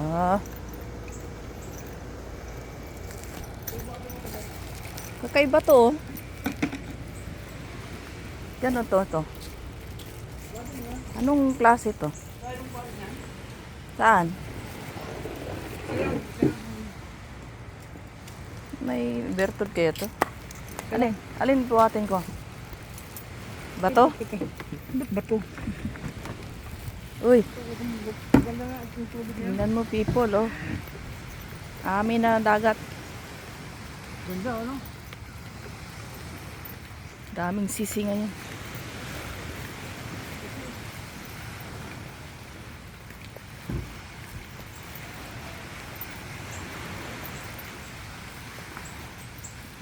Ah. Kakaiba to oh. Yan o to, to. Anong klase to? Saan? May bertud kaya to? Alin? Alin buhatin ko? Bato? Ba't ba to? Uy, tingnan mo people oh. Amin na dagat. Ganda ano? Daming sisi ngayon.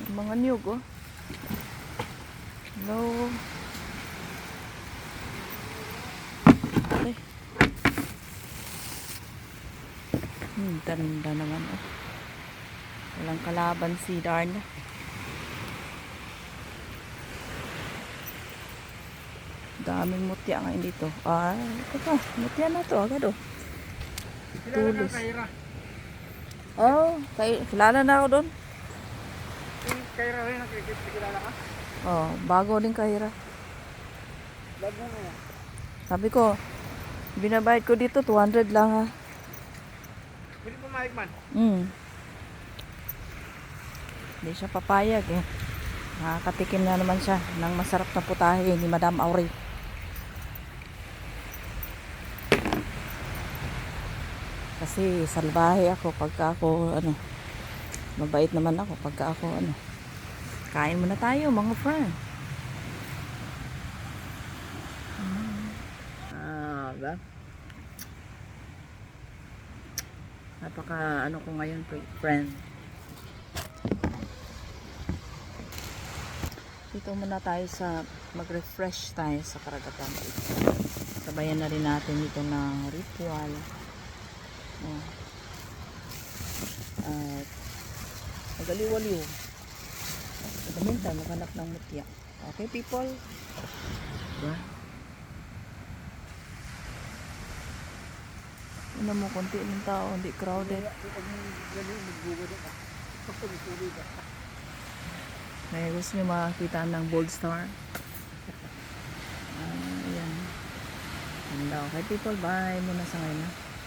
Yung Mga niyog, oh. Hello. Ay. Hmm, tanda naman, oh. Walang kalaban si Darna. Daming mutya ngayon dito. Ah, ito pa. Mutya na to. Agad oh. Tulis. Kaira. Oh, kay, kilala na ako doon. Kaira rin nakikilala ka? Oh, bago din kahira. Bago mo yan. Sabi ko, binabayad ko dito 200 lang ha. Pwede pumayag man. Hmm. Hindi siya papayag eh. Nakakatikim na naman siya ng masarap na putahe ni Madam Aurey. Kasi salbahe ako pagka ako ano mabait naman ako pagka ako ano kain muna tayo mga friend. Ah, ba? Napaka ano ko ngayon friend. Dito muna tayo sa mag-refresh tayo sa karagatan. Sabayan na rin natin dito ng ritual. Oh. At magaliwaliw. Sa gamintan, maghanap ng mutya. Okay people? Diba? Ano mo, konti ng tao, hindi crowded. Kaya gusto nyo makakita ng bold star. Ah, ayan. Ganda. Okay people, bye muna sa ngayon. ah.